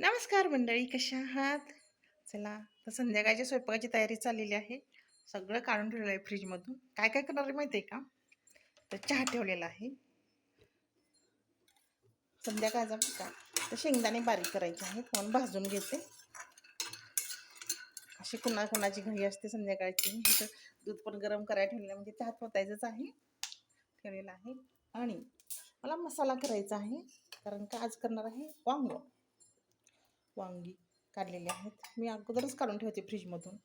नमस्कार मंडळी कशा आहात? चला तर संध्याकाळच्या स्वयंपाकाची तयारी चाललेली आहे. सगळं काढून ठेवलं आहे फ्रीजमधून. काय काय करणार आहे माहिती आहे का? तर चहा ठेवलेला आहे. संध्याकाळचा का. तर शेंगदाणे बारीक करायचे आहेत. म्हणून भाजून घेते. अशी कुणा कुणाची घरी असते संध्याकाळची. तर दूध पण गरम करायला ठेवलेलं म्हणजे त्यात पोतायचंच आहे. ठेवलेलं आहे. आणि मला मसाला करायचा आहे. कारण का आज करणार आहे? वांगं. वांगी काढलेली आहेत. मी अगोदरच काढून ठेवते फ्रीजमधून.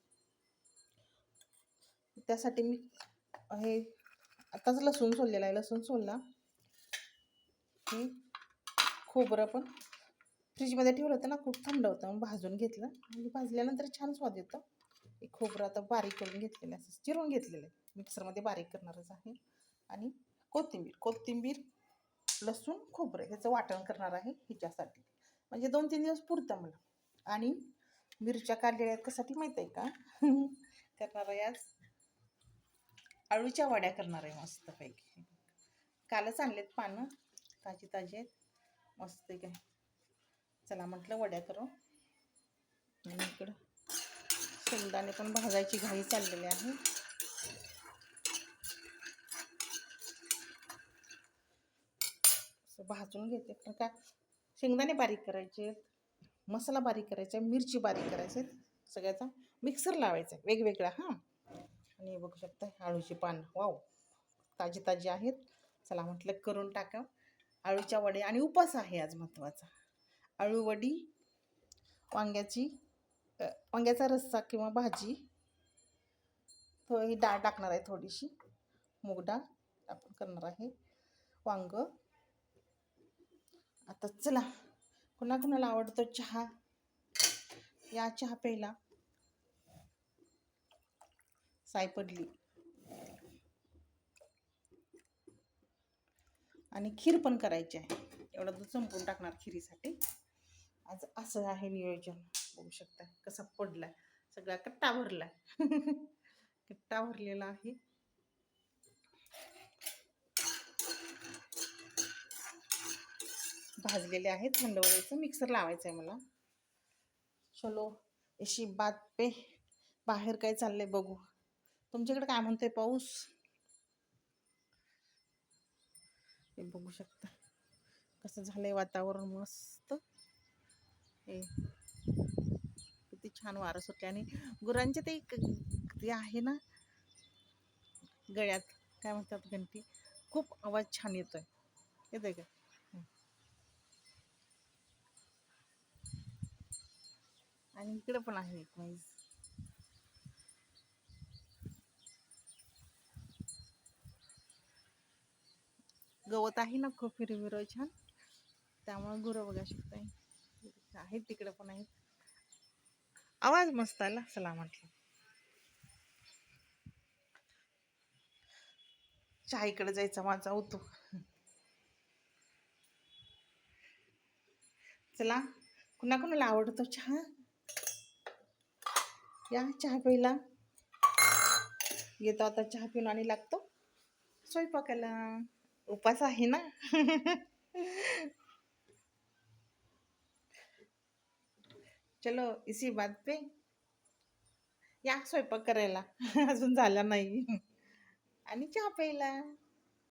त्यासाठी मी हे आताच लसूण सोललेला आहे. लसूण सोलला हे खोबरं पण फ्रीजमध्ये ठेवलं होतं ना खूप थंड होतं. मग भाजून घेतलं. आणि भाजल्यानंतर छान स्वाद येतो. हे खोबरं आता बारीक करून घेतलेलं आहे. असं चिरून घेतलेलं आहे. मिक्सरमध्ये बारीक करणारच आहे. आणि कोथिंबीर कोथिंबीर लसूण खोबरं ह्याचं वाटण करणार आहे हिच्यासाठी. म्हणजे दोन तीन दिवस पुरतं मला आणि मिरच्या काढलेल्या आहेत कशासाठी माहीत आहे का? करणार आहे आज. आळूच्या वड्या करणार आहे मस्तपैकी. कालच आणलेत पानं ताजी ताजी आहेत. मस्त काय चला म्हटलं वड्या करू. आणि इकडं शेंगदाणे पण भाजायची घाई चाललेली आहे. असं भाजून घेते. पण का शेंगदाणे बारीक करायचे मसाला बारीक करायचा आहे मिरची बारीक करायचे सगळ्याचा मिक्सर लावायचा आहे वेगवेगळा हां. आणि बघू शकता आळूची पानं वाव ताजी ताजी आहेत. चला म्हटलं करून टाका आळूच्या वडे आणि उपास आहे आज महत्त्वाचा आळू वडी वांग्याची वांग्याचा रस्सा किंवा भाजी. थोडी डाळ टाकणार आहे थोडीशी. मूग डाळ आपण करणार आहे. वांग तर चला कुणा कुणाला आवडतो चहा? या चहा प्यायला. साय पडली. आणि खीर पण करायची आहे. एवढं दूध संपून टाकणार खिरीसाठी. आज असं आहे नियोजन. बघू शकता कसा पडलाय. सगळा कट्टा भरलाय. कट्टा भरलेला आहे. भाजलेले आहेत थंड वड्याचं मिक्सर लावायचं आहे मला. चलो अशी बात पे. बाहेर काय चाललंय बघू. तुमच्याकडे काय म्हणतोय पाऊस? हे बघू शकता. कसं झालंय वातावरण मस्त. हे. किती छान वारं सुटले आणि गुरांचे ते ते आहे ना गळ्यात. काय म्हणतात घंटी? खूप आवाज छान येतोय. येतोय का? आणि इकडे पण आहे एक म्हैस. गवत आहे ना खूप हिरविर छान. त्यामुळे गुरं बघा शकताय. आहेत तिकडे पण आहेत. आवाज मस्त आला चला म्हटलं. चहाईकडे जायचा माझा होतो चला. कुणा कुणाला आवडतो चहा? या चहा प्यायला येतो आता चहा पिऊन आणि लागतो. स्वयंपाकाला. उपास आहे ना? चलो इसी बात पे. या स्वयंपाक करायला. अजून झाला नाही. आणि चहा प्यायला.